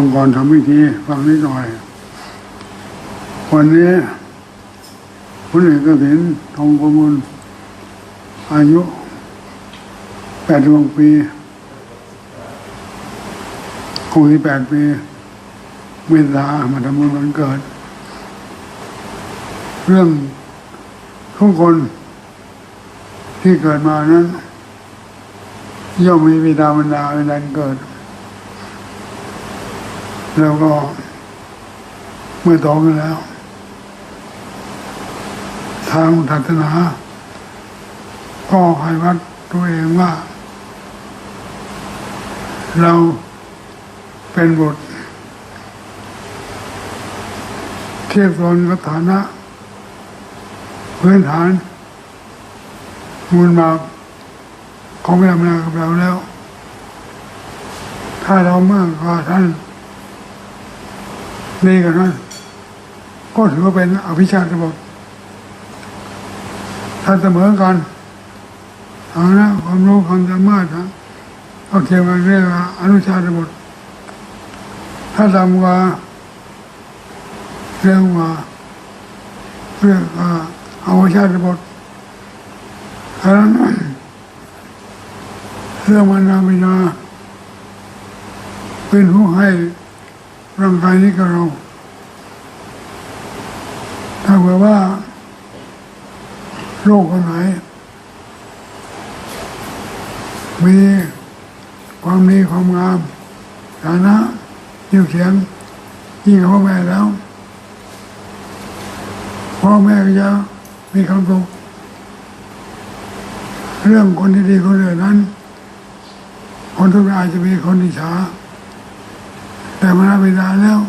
ฟังก่อนทำพิธี ฟังนิดหน่อย วันนี้คุณเอกเสินทองประมูลอายุแปดสิบปีหกสิบแปดปีเมษามาทำบุญวันเกิด เรื่องทุกคนที่เกิดมานั้น ย่อมมีวิดาบรรดาในการเกิด แล้วก็ เมื่อโตกันแล้ว ทางศาสนาก็ให้วัดตัวเองว่า เราเป็นบุตรเทียบตนกับฐานะ พื้นฐาน มูลมาของพระธรรมนากับเราแล้ว ถ้าเราเมากกว่าท่าน นี่กันนั้นก็ถือว่าเป็นอภิชาติบทถ้าเสมอกันเอานะความรู้ความสามารถนะเอาเทียบกันเรียกว่าอนุชาติบทถ้าต่ำกว่าเร็วกว่าเรียกว่าอวชาติบทเพราะฉะนั้นเรื่องมันนามินาเป็นผู้ให้ ร่างกายนี้กับเราถ้าเผื่อว่าโรคคนไหน มีความดีความงามฐานะยิ่งเสียงยิ่งพ่อแม่แล้วพ่อแม่ก็จะมีความสุขเรื่องคนที่ดีคนอื่นนั้น คนทุกรายจะมีคนอิจฉา แต่เมาบิดาแล้ว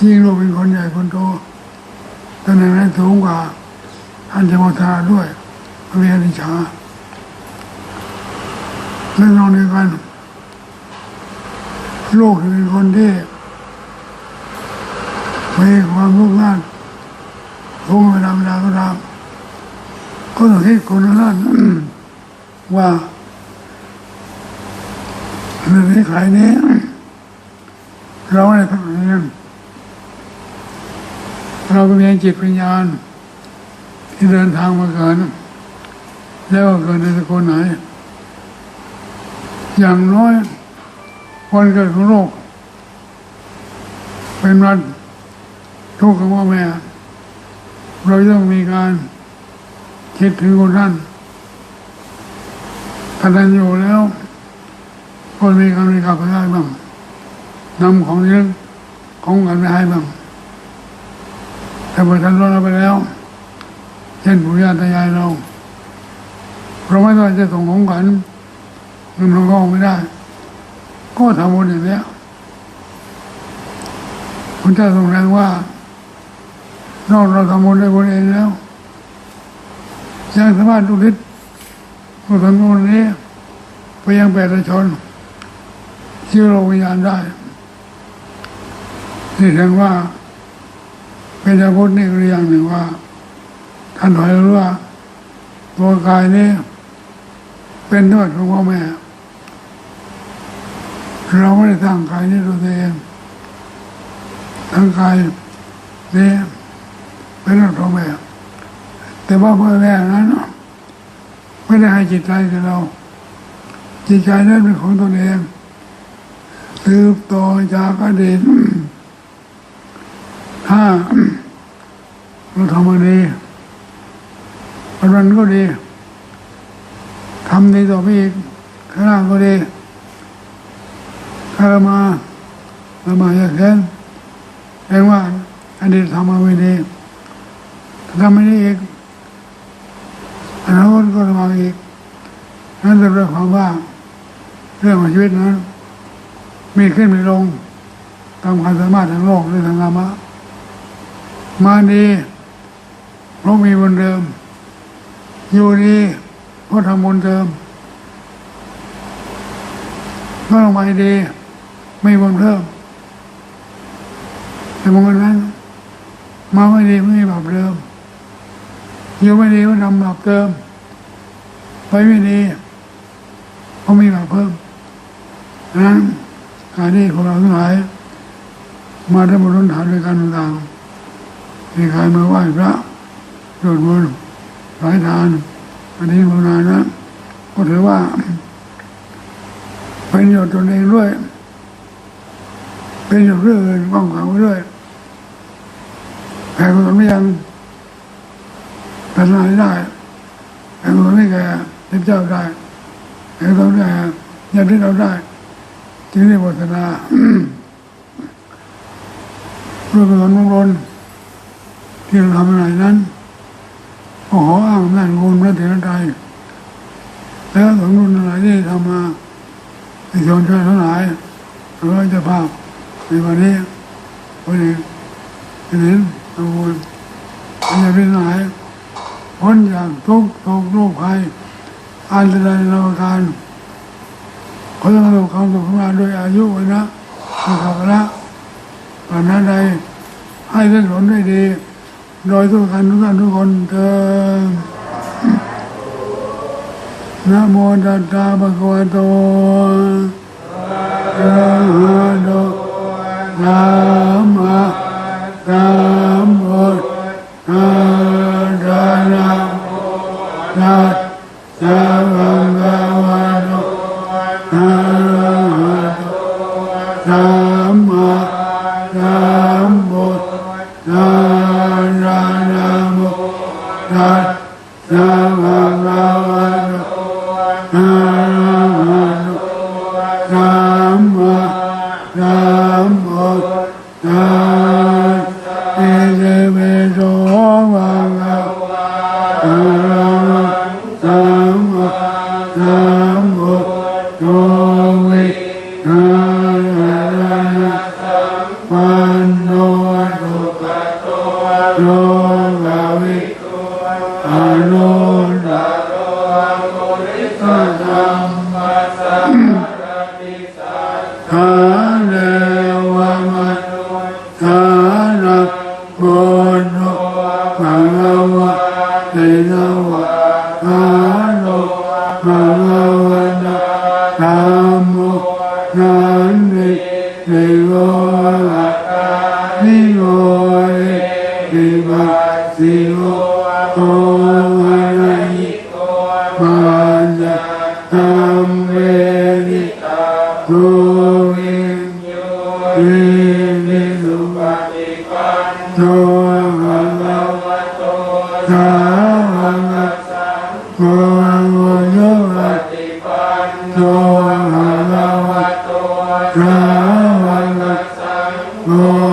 ยิ่งลูกเป็นคนใหญ่คนโตตำแหน่งนั้นสูงกว่าท่านจะมาทาด้วยพระเวียนิชาและนองเดียวกันลูกเป็นคนที่มีความรุ่งร่างรุ่งเวลาเวลาก็ตามก็ต้องให้คนนั้นว่าเรื่องนี้ใครนี้ เราในพระเรียเราเป็นเพียงจิตวิญญาณ ที่เดินทางมาเกิดแล้วเกิดในสกุลไหน อย่างน้อยวันเกิดของโลก เป็นวันทุกข์ของพ่อแม่ เราต้องมีการคิดถึงคนท่านถ้าท่านอยู่แล้วก็มีการมีกับไปได้บ้าง นำของเลี้ยงของกันไปให้บ้างแต่เมื่อท่านรอดเราไปแล้ว เช่นปู่ย่าตายายเราเราไม่ต้องจะส่งของขวัญเงินเราก็เอาไม่ได้ ก็ทำบุญอย่างนี้คุณเจ้าทรงแรงว่านอกเราทำบุญได้บุญเองแล้วยังสามารถดุทิศกุศลบุญนี้ไปยังแปดชนชื่อโลกวิญญาณได้ นี่แสดงว่าเป็นชาวพุทธนี่คืออย่างหนึ่งว่า ท่านถอยรู้ว่าตัวกายนี้เป็นเนื้อของพ่อแม่ เราไม่ได้สร้างกายนี้ตัวเองทั้งกายนี้เป็นเรื่องของแม่ แต่ว่าพ่อแม่นั้นไม่ได้ให้จิตใจกับเรา จิตใจนั้นเป็นของตนเอง สืบต่อจากอดีต ถ้าเราทำมาดีวันวันก็ดีทำดีต่อไปอีกข้างหน้าก็ดีถ้าเรามาเรามาอยากเห็นเห็นว่าอดีตทำมาไม่ดีถ้าทำไม่ดีอีกอนาคตก็จะมาอีกนั่นเป็นความว่าเรื่องของชีวิตนั้นมีขึ้นมีลงตามความสามารถทางโลกหรือทางธรรมะ มาดีเพราะมีบนเดิม อยู่ดีเพราะทำบนเดิมก็ลงไปดี ไม่บนเพิ่มแต่บางคนนั้น มาไม่ดีไม่มีแบบเดิม อยู่ไม่ดีก็ทำแบบเดิม ไปไม่ดีก็มีแบบเพิ่มนั้นการนี้ของเราทั้งหลายมาได้บนรนฐานด้วยกันต่างๆ มีใครมาไหว้พระโดดมนต์สายทานอันนี้ภาวนานะก็ถือว่าเป็นประโยชน์ตนเองด้วย เป็นประโยชน์เรื่องอื่นป้องกันไว้ด้วยแผ่กุศลไม่ยังพัฒนาได้แผ่กุศลไม่แก่เทพเจ้าได้แผ่กุศลไม่แก่ญาติเราได้จึงได้บทนาด้วยกุศลมงคล ที่เราทำอะไรนั้นขออ้างอำนคุณพระเถรไตรแล้วสมดุลอะไรที่ทำมาในชนชาติทั้งหลายเราจะภาพในวันนี้วันนี้วันนี้ทุกคนจะเป็นหลายพ้นจากทุกข์โศกโรคภัยอันตรายในอาการเขาจะมาดูความสุขของเราด้วยอายุวันนะสุขภาพวันนั้นใดให้ได้ผลได้ดี โดยทุกท่านทุกท่านทุกคนเถิดนะโมตัสสะภะคะวะโตอะระหะโตสัมมาสัมพุทธัสสะนะโมตัสสะภะ สะภะคะวะโตอะระหะโตสัมมาสัมพุทธัส เตนะวะทาโนภะ สั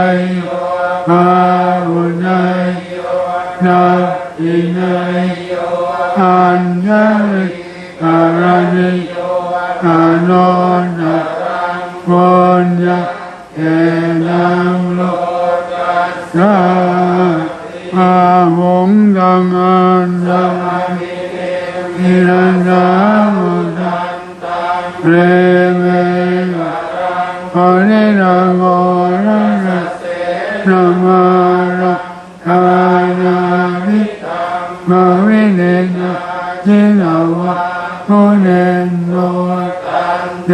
ะนายโยภะหุนายโยนาอินายโยอัญญาลิการณิโยอานุตตะปุญญาเอนังโลกัสสะอาหงดังอันดังนิรันดามันตังเรเมกะโอนิรังโอรัง นามาระกานาวิตมาวิเนนะจินาวะโอเนนโนตันเต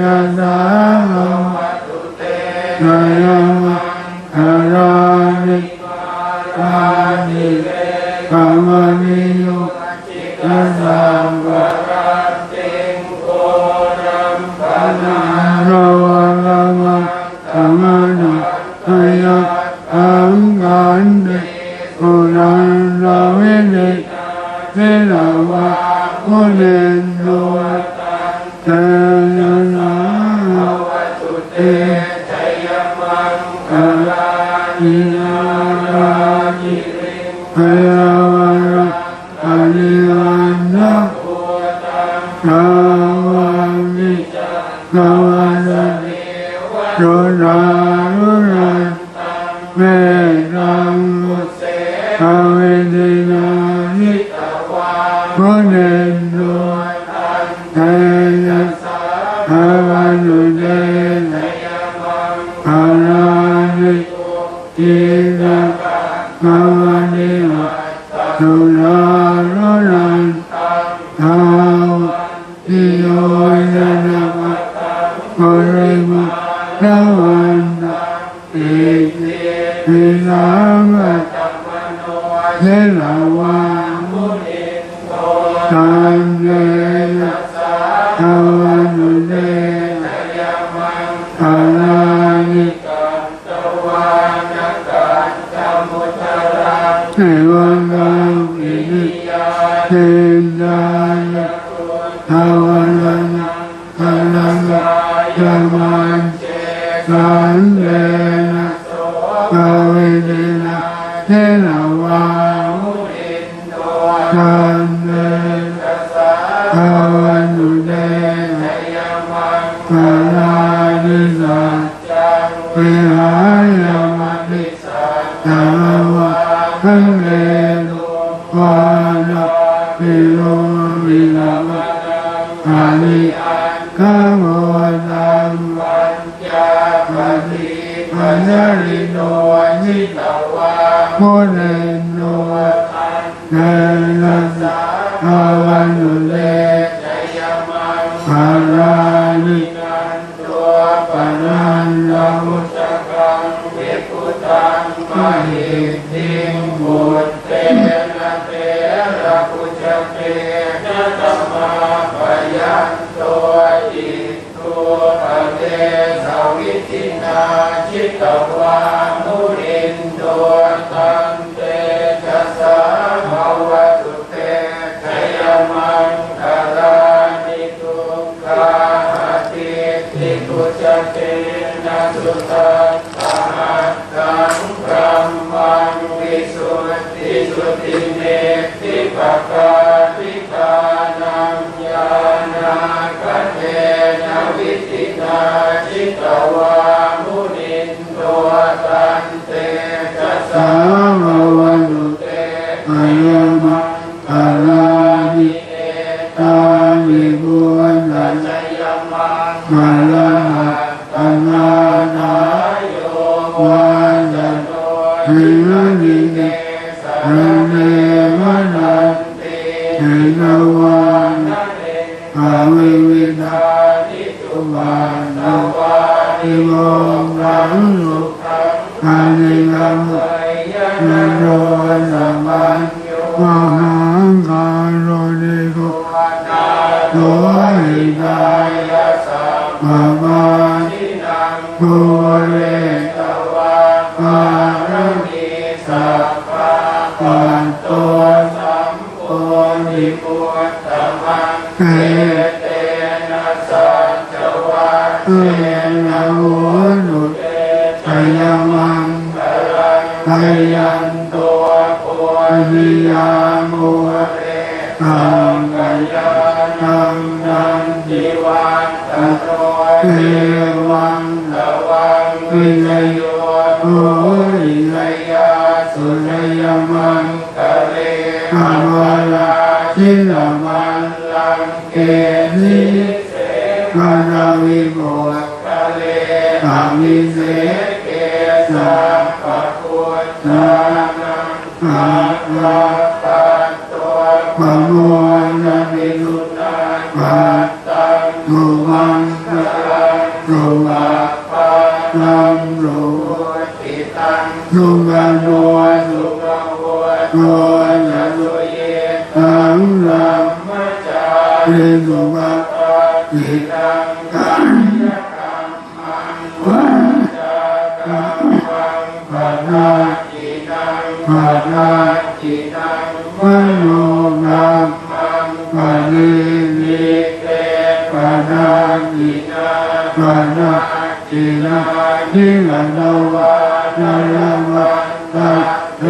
ยะสา เนนโนตันเตยะนาวัตุเตชัยมังคลานินารานิริ ทาวติโยยนะมะโมริมะตะวันตะอิติปิสัมมะเทลาวาตันเนนะทาวันตุเตภารานิเทวันกังอินิเทนดาย ภาเวเดนะเทนะวาสันเดภาวันตุเตภารานิสัจเวหายามานิตาวะทังเรโลวานะปิโลวิลามะอานิกา ปัญญาลิโนนิตวะโมเรโนเนรัสสาวันุเลภารา วานะเนอาวิวิ ชยมังคลังไทยันตัวโพธิยาโมเรตังกัลยาณังนันทิวัตตโตเทวังตวังวินโยโอริยยาสุรยมังคะเลอมราชิลมัลลังเกนิเสกนาวิโมก อามิเสเกสัพพะพุทธานังอาลาปัตโตปะโมนะมิสุนาปัตตังตุมังคะลังตุมะปะนัมโลติตังตุมะโนสุมะโวโนนะสุเยตังลัมมะจาริสุม นิละนวะนาละวะตะเท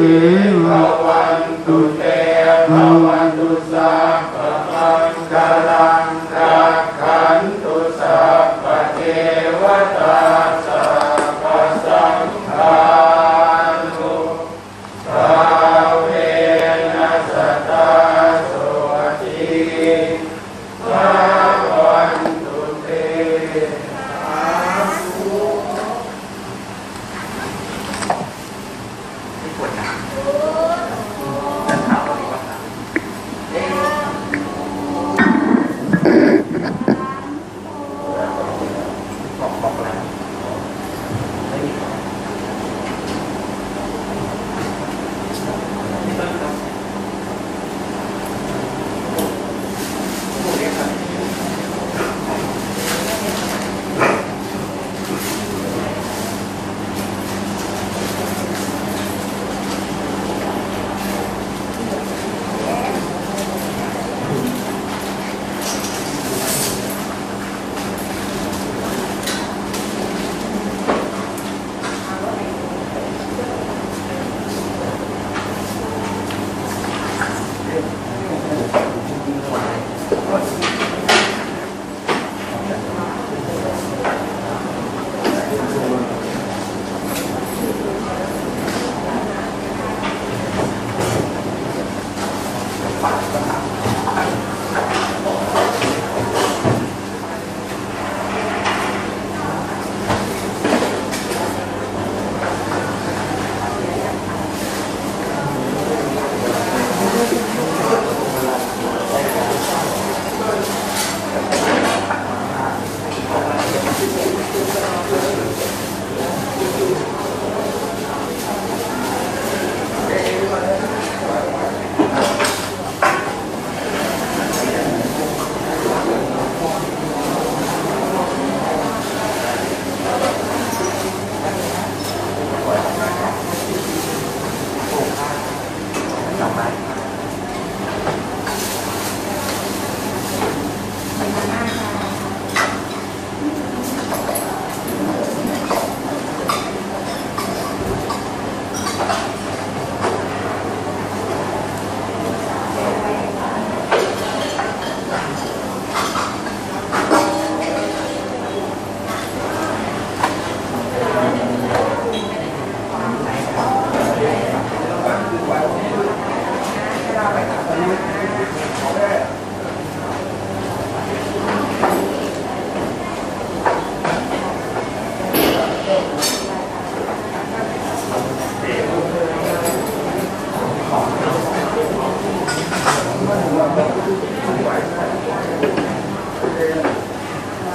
ติภ